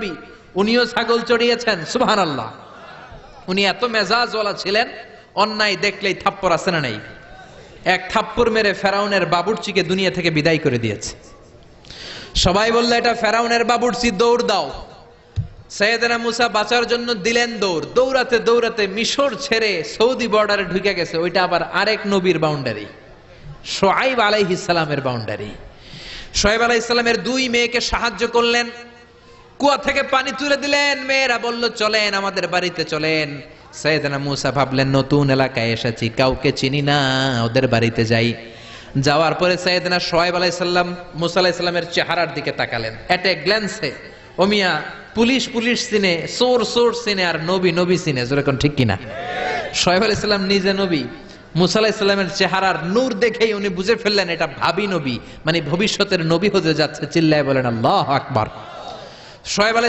নবী, উনিও ছাগল চড়িয়েছেন সুবহান আল্লাহ উনি এত মেজাজওয়ালা ছিলেন, অন্যায় দেখলেই থাপ্পর আছে না নেই। এক থাপ্পর মেরে ফেরাউনের বাবুর্চিকে দুনিয়া থেকে বিদায় করে দিয়েছে। সবাই বলল, এটা ফেরাউনের বাবুর্চি, দৌড় দাও। সৈয়দনা মুসা বাঁচার জন্য দিলেন দৌড়। দৌড়াতে দৌড়াতে মিশর ছেড়ে সৌদি বর্ডারে ঢুকে গেছে। ওইটা আবার আরেক নবীর বাউন্ডারি। সোহাইব আলাইহিস সালামের বাউন্ডারি। সোহেব আলাইহিস সালামের দুই মেয়েকে সাহায্য করলেন। কুয়া থেকে পানি তুলে দিলেন। মেয়েরা বলল, চলেন, আমাদের বাড়িতে চলেন। সৈয়দনা মুসা ভাবলেন, নতুন এলাকায় এসেছি, কাউকে চিনি না, ওদের বাড়িতে যাই। যাওয়ার পরে সৈয়দনা সোহেব আলাইসাল্লাম মুসা আলাইসাল্লামের চেহারার দিকে তাকালেন। এট এ গ্ল্যান্সে ওমিয়া পুলিশ পুলিশ সিনে সোর সোর সিনে আর নবী নবী সিনে যেরকম ঠিক কিনা? সোহেব আলাইসাল্লাম নিজে নবী, মুসা আলাইসাল্লামের চেহারার নূর দেখেই উনি বুঝে ফেললেন, এটা ভাবি নবী মানে ভবিষ্যতের নবী হতে যাচ্ছে, চিল্লায় বলেন, আল্লাহ আকবার। সোহেব আলাই